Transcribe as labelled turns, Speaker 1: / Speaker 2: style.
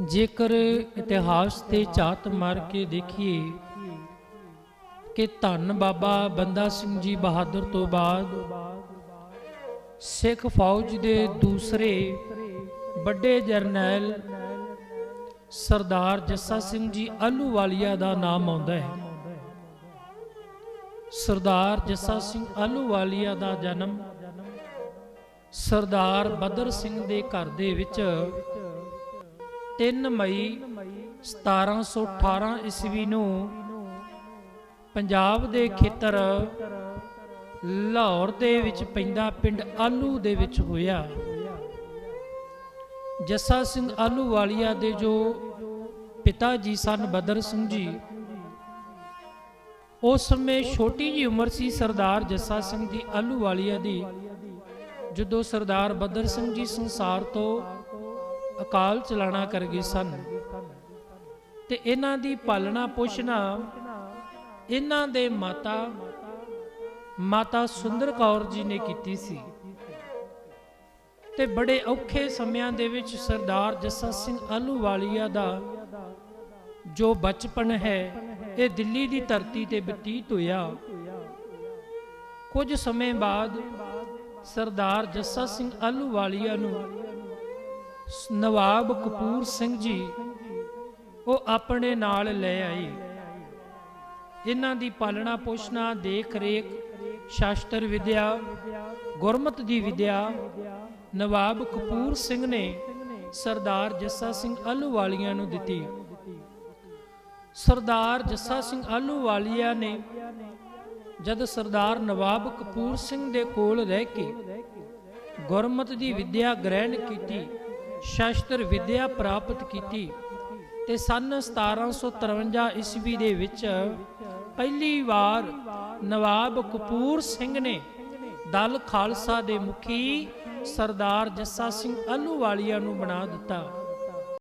Speaker 1: ਜੇਕਰ ਇਤਿਹਾਸ ਤੇ ਝਾਤ ਮਾਰ ਕੇ ਦੇਖੀਏ ਕਿ ਧੰਨ ਬਾਬਾ ਬੰਦਾ ਸਿੰਘ ਜੀ ਬਹਾਦਰ ਤੋਂ ਬਾਅਦ ਸਿੱਖ ਫੌਜ ਦੇ ਦੂਸਰੇ ਵੱਡੇ ਜਰਨੈਲ ਸਰਦਾਰ ਜੱਸਾ ਸਿੰਘ ਜੀ ਆਲੂਵਾਲੀਆ ਦਾ ਨਾਮ ਆਉਂਦਾ ਹੈ। ਸਰਦਾਰ ਜੱਸਾ ਸਿੰਘ ਆਲੂਵਾਲੀਆ ਦਾ ਜਨਮ ਸਰਦਾਰ ਬਦਰ ਸਿੰਘ ਦੇ ਘਰ ਦੇ ਵਿੱਚ 3 ਮਈ 1718 ਈਸਵੀ ਨੂੰ ਪੰਜਾਬ ਦੇ ਖੇਤਰ ਲਾਹੌਰ ਦੇ ਵਿੱਚ ਪੈਂਦਾ ਪਿੰਡ ਆਲੂ ਦੇ ਵਿੱਚ ਹੋਇਆ। ਜੱਸਾ ਸਿੰਘ ਆਲੂ ਵਾਲੀਆ ਦੇ ਜੋ ਪਿਤਾ ਜੀ ਸਨ ਬਦਰ ਸਿੰਘ ਜੀ, ਉਸ ਸਮੇਂ ਛੋਟੀ ਜੀ ਉਮਰ ਸੀ ਸਰਦਾਰ ਜੱਸਾ ਸਿੰਘ ਦੀ ਆਲੂ ਵਾਲੀਆ ਦੀ, ਜਦੋਂ ਸਰਦਾਰ ਬਦਰ ਸਿੰਘ ਜੀ ਸੰਸਾਰ ਤੋਂ ਅਕਾਲ ਚਲਾਣਾ ਕਰ ਗਏ ਸਨ। ਤੇ ਇਹਨਾਂ ਦੀ ਪਾਲਣਾ ਪੋਸ਼ਣਾ ਇਹਨਾਂ ਦੇ ਮਾਤਾ ਮਾਤਾ ਸੁੰਦਰ ਕੌਰ ਜੀ ਨੇ ਕੀਤੀ ਸੀ। ਤੇ ਬੜੇ ਔਖੇ ਸਮਿਆਂ ਦੇ ਵਿੱਚ ਸਰਦਾਰ ਜੱਸਾ ਸਿੰਘ ਆਲੂਵਾਲੀਆ ਦਾ ਜੋ ਬਚਪਨ ਹੈ, ਇਹ ਦਿੱਲੀ ਦੀ ਧਰਤੀ ਤੇ ਬਤੀਤ ਹੋਇਆ। ਕੁਝ ਸਮੇਂ ਬਾਅਦ ਸਰਦਾਰ ਜੱਸਾ ਸਿੰਘ ਆਲੂਵਾਲੀਆ ਨੂੰ ਨਵਾਬ ਕਪੂਰ ਸਿੰਘ ਜੀ, ਉਹ ਆਪਣੇ ਨਾਲ ਲੈ ਆਏ। ਇਹਨਾਂ ਦੀ ਪਾਲਣਾ ਪੋਸ਼ਣਾ ਦੇਖ ਰੇਖ ਸ਼ਾਸਤਰ ਵਿਦਿਆ, ਗੁਰਮਤ ਦੀ ਵਿਦਿਆ ਨਵਾਬ ਕਪੂਰ ਸਿੰਘ ਨੇ ਸਰਦਾਰ ਜੱਸਾ ਸਿੰਘ ਆਲੂਵਾਲੀਆ ਨੂੰ ਦਿੱਤੀ। ਸਰਦਾਰ ਜੱਸਾ ਸਿੰਘ ਆਲੂਵਾਲੀਆ ਨੇ ਜਦ ਸਰਦਾਰ ਨਵਾਬ ਕਪੂਰ ਸਿੰਘ ਦੇ ਕੋਲ ਰਹਿ ਕੇ ਗੁਰਮਤ ਦੀ ਵਿਦਿਆ ਗ੍ਰਹਿਣ ਕੀਤੀ ਸ਼ਾਸਤਰ ਵਿਦਿਆ ਪ੍ਰਾਪਤ ਕੀਤੀ ਤੇ ਸਨ 1753 ਈਸਵੀ ਦੇ ਵਿੱਚ ਪਹਿਲੀ ਵਾਰ ਨਵਾਬ ਕਪੂਰ ਸਿੰਘ ਨੇ ਦਲ ਖਾਲਸਾ ਦੇ ਮੁਖੀ ਸਰਦਾਰ ਜੱਸਾ ਸਿੰਘ ਆਲੂਵਾਲੀਆ ਨੂੰ ਬਣਾ ਦਿੱਤਾ।